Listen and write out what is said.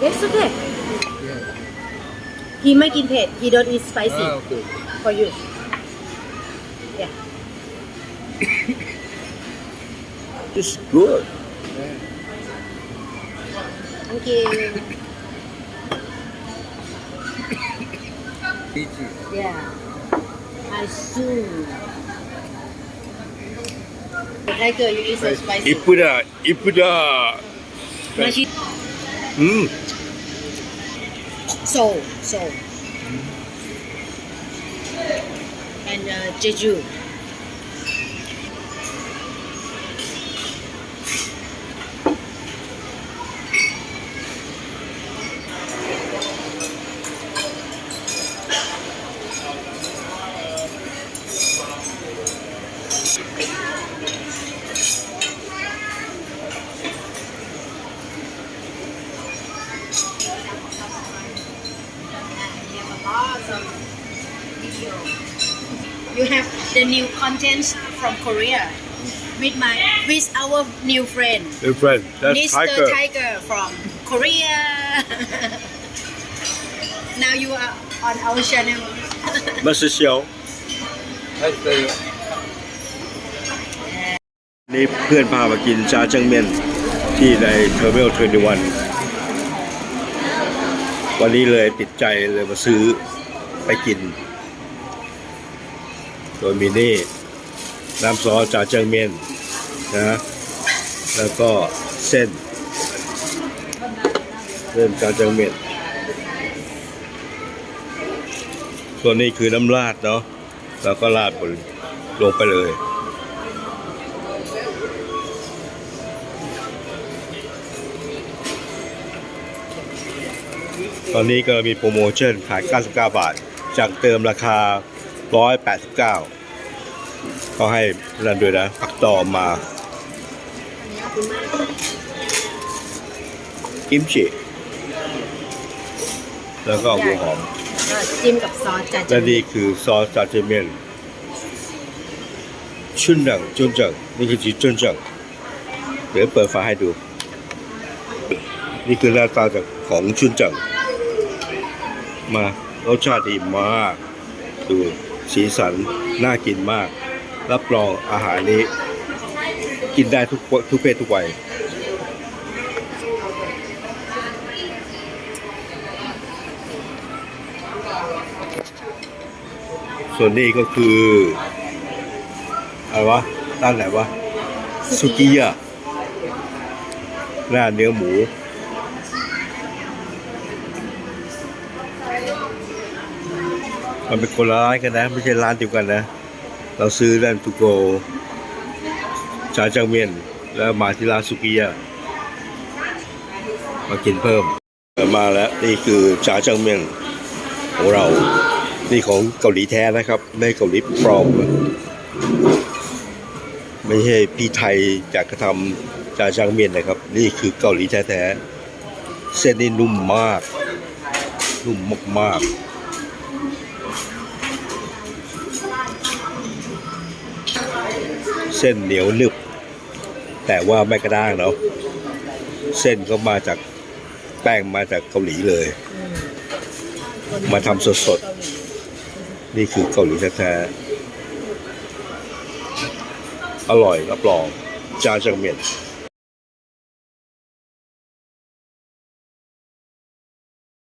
Yes, okay. Yeah. He ไม่กินเผ็ด He don't eat spicy Ah, okay. for you. Yeah. It's good. Yeah. Thank you. Yeah. I soon. Tiger, you eat so spicy. இப்படா இப்படா Machi- Mm. Seoul, Seoul. And uh, Jeju. some video. You have the new contents from Korea with my with our new friend. Your friend, that's Mr. Tiger. Tiger from Korea. now you are on our channel. Mr. Xiao. นี่เพื่อนพามากินจาเจังเมียนที่ในเทอร์เวลเทอร์นิวัน วันนี้เลยติดใจเลยมาซื้อ ไปกิน โดยมีนี่น้ำซอสจากจังเมียนนะแล้วก็เส้นเส้นจากจังเมียนส่วนนี้คือน้ำราดเนาะแล้วก็ราดบนลงไปเลยตอนนี้ก็มีโปรโมชั่นขาย 99 บาท จากเติมราคา 189เขาให้นั่นด้วยนะผักตอมมากิมจิแล้วก็หัวหอมก็จิ้มกับซอสจัดและนี่คือซอสจาเจเมียนชุนจังจุนจังนี่คือจีจุนจังเดี๋ยวเปิดฝาให้ดู นี่คือหน้าตาจากของชุนจังมา รสชาติดีมากดูสีสันน่ากินมาก รับรองอาหารนี้ กินได้ทุกทุกเพศทุกวัยส่วนนี้ก็คืออะไรวะด้านไหนวะสุกิยะหน้าเนื้อหมู มันเป็นคนละร้านกันนะ ไม่ใช่ร้านเดียวกันนะ เราซื้อด้านทุโกชาจังเมียน แล้วมาที่ร้านสุกิยมากินเพิ่ม มาแล้วนี่คือชาจังเมียนของเรา นี่ของเกาหลีแท้นะครับ ไม่เกาหลีปลอม ไม่ใช่พี่ไทยจากกระทำจาจังเมียนนะครับ นี่คือเกาหลีแท้ๆ เส้นนี่นุ่มมาก นุ่มมากๆ ส้นเหนียวหนึบ แต่ว่าไม่กระด้างเนาะเส้นก็มาจากแป้งมาจากเกาหลีเลย มาทำสดๆ นี่คือเกาหลีแท้ๆอร่อยรับรองจาจังเมียน